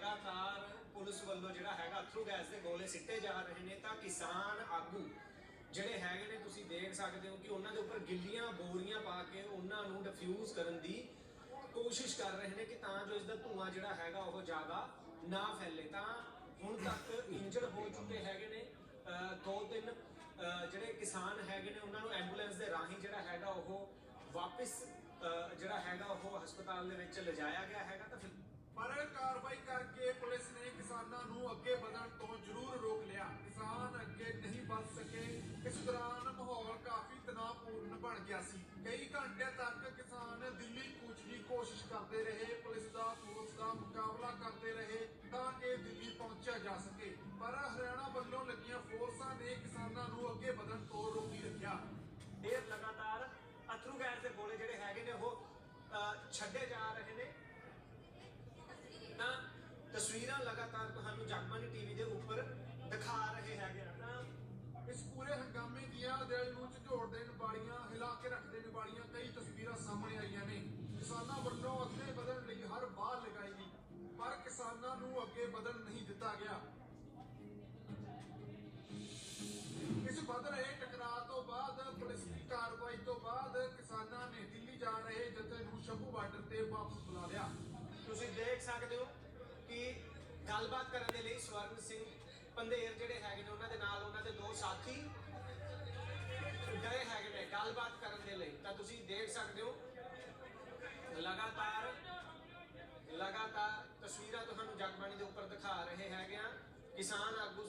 ਲਗਾਤਾਰ ਪੁਲਿਸ ਵੱਲੋਂ ਜਿਹੜਾ ਹੈਗਾ ਅਥਰੂ ਗੈਸ ਦੇ ਗੋਲੇ ਸਿੱਟੇ ਜਾ ਰਹੇ ਨੇ ਤਾਂ ਕਿਸਾਨ ਆਗੂ ਜਿਹੜੇ ਹੈਗੇ ਨੇ, ਤੁਸੀਂ ਦੇਖ ਸਕਦੇ ਹੋ ਕਿ ਉਹਨਾਂ ਦੇ ਉੱਪਰ ਗਿੱਲੀਆਂ ਬੋਰੀਆਂ ਪਾ ਕੇ ਉਹਨਾਂ ਨੂੰ ਡਿਫਿਊਜ਼ ਕਰਨ ਦੀ ਕੋਸ਼ਿਸ਼ ਕਰ ਰਹੇ ਨੇ ਕਿ ਤਾਂ ਜੋ ਇਸ ਦਾ ਧੂਆਂ ਜਿਹੜਾ ਹੈਗਾ ਉਹ ਜ਼ਿਆਦਾ ਨਾ ਫੈਲੇ। ਤਾਂ ਹੁਣ ਤੱਕ ਇੰਜਰਡ ਹੋ ਚੁੱਕੇ ਹੈਗੇ ਨੇ ਦੋ ਤਿੰਨ ਜਿਹੜੇ ਕਿਸਾਨ ਹੈਗੇ ਨੇ, ਉਹਨਾਂ ਨੂੰ ਐਂਬੂਲੈਂਸ ਦੇ ਰਾਹੀਂ ਜਿਹੜਾ ਹੈਗਾ ਉਹ ਵਾਪਸ ਜਿਹੜਾ ਹੈਗਾ ਉਹ ਹਸਪਤਾਲ ਦੇ ਵਿੱਚ ਲਿਜਾਇਆ ਗਿਆ ਹੈਗਾ। ਤਾਂ ਪਰ ਕਾਰਵਾਈ ਕਰਕੇ ਪੁਲਿਸ ਨੇ ਕਿਸਾਨਾਂ ਨੂੰ ਅੱਗੇ ਵਧਣ ਤੋਂ ਜ਼ਰੂਰ ਰੋਕ ਲਿਆ। ਕਿਸਾਨ ਅੱਗੇ ਨਹੀਂ ਵੱਧ ਸਕੇ। ਇਸ ਦੌਰਾਨ ਮਾਹੌਲ ਕਾਫੀ ਤਣਾਅਪੂਰਨ ਬਣ ਗਿਆ ਸੀ। ਕਈ ਘੰਟੇ ਤੱਕ ਕਿਸਾਨ ਦਿੱਲੀ ਕੂਚ ਦੀ ਕੋਸ਼ਿਸ਼ ਕਰਦੇ ਰਹੇ, ਪੁਲਿਸ ਦਾ ਫੋਰਸ ਦਾ ਮੁਕਾਬਲਾ ਕਰਦੇ ਰਹੇ ਤਾਂ ਕਿ ਦਿੱਲੀ ਪਹੁੰਚਿਆ ਜਾ ਸਕੇ। ਪਰ ਹਰਿਆਣਾ ਵੱਲੋਂ ਲੱਗੀਆਂ ਫੋਰਸਾਂ ਨੇ ਕਿਸਾਨਾਂ ਨੂੰ ਅੱਗੇ ਵਧਣ ਤੋਂ ਰੋਕੀ ਰੱਖਿਆ। ਇਹ ਲਗਾਤਾਰ ਅਥਰੂ ਗੈਸ ਦੇ ਗੋਲੇ ਜਿਹੜੇ ਹੈਗੇ ਨੇ ਉਹ ਛੱਡੇ ਜਾ ਰਹੇ ਨੇ। ਤਸਵੀਰਾਂ ਲਗਾਤਾਰ ਤੁਹਾਨੂੰ ਜਗਬਾਨੀ ਟੀਵੀ ਦੇ ਉੱਪਰ ਦਿਖਾ ਰਹੇ ਹੈਗੇ ਤਾਂ ਇਸ ਪੂਰੇ ਹੰਗਾਮੇ ਦੀਆਂ ਦਿਲ ਨੂੰ ਝੰਜੋੜ ਦੇਣ ਵਾਲੀਆਂ ਹਿਲਾ ਕੇ ਰੱਖ ਦੇਣ ਵਾਲੀਆਂ ਕਈ ਤਸਵੀਰਾਂ ਸਾਹਮਣੇ ਆਈਆਂ ਨੇ। ਕਿਸਾਨਾਂ ਵੱਲੋਂ ਅੱਗੇ ਵਧਣ ਲਈ ਹਰ ਬਾਹ ਲਗਾਈ ਗਈ, ਪਰ ਕਿਸਾਨਾਂ ਨੂੰ ਅੱਗੇ ਵਧਣ ਨਹੀਂ ਦਿੱਤਾ ਗਿਆ। ਇਸ ਵੱਧ ਰਹੇ ਟਕਰਾਅ ਤੋਂ ਬਾਅਦ, ਪੁਲਿਸ ਦੀ ਕਾਰਵਾਈ ਤੋਂ ਬਾਅਦ ਕਿਸਾਨਾਂ ਨੇ ਦਿੱਲੀ ਜਾ ਰਹੇ ਜਥੇ ਨੂੰ ਸ਼ੰਭੂ ਬਾਰਡਰ ਤੇ ਵਾਪਸ ਬੁਲਾ ਲਿਆ ਤੁਸੀਂ ਦੇਖ ਸਕਦੇ ਹੋ ਕਿ ਗੱਲਬਾਤ ਕਰਨ ਦੇ ਲਈ ਸਵਰਨ ਸਿੰਘ ਪੰਧੇਰ ਜਿਹੜੇ ਹੈਗੇ ਨੇ, ਉਹਨਾਂ ਦੇ ਨਾਲ ਉਹਨਾਂ ਦੇ ਦੋ ਸਾਥੀ ਗਏ ਹੈਗੇ ਨੇ ਗੱਲਬਾਤ ਕਰਨ ਦੇ ਲਈ। ਤਾਂ ਤੁਸੀਂ ਦੇਖ ਸਕਦੇ ਹੋ, ਲਗਾਤਾਰ ਲਗਾਤਾਰ ਤਸਵੀਰਾਂ ਤੁਹਾਨੂੰ ਜਗਬਾਣੀ ਦੇ ਉੱਪਰ ਦਿਖਾ ਰਹੇ ਹੈਗੇ ਆ। ਕਿਸਾਨ ਆਗੂ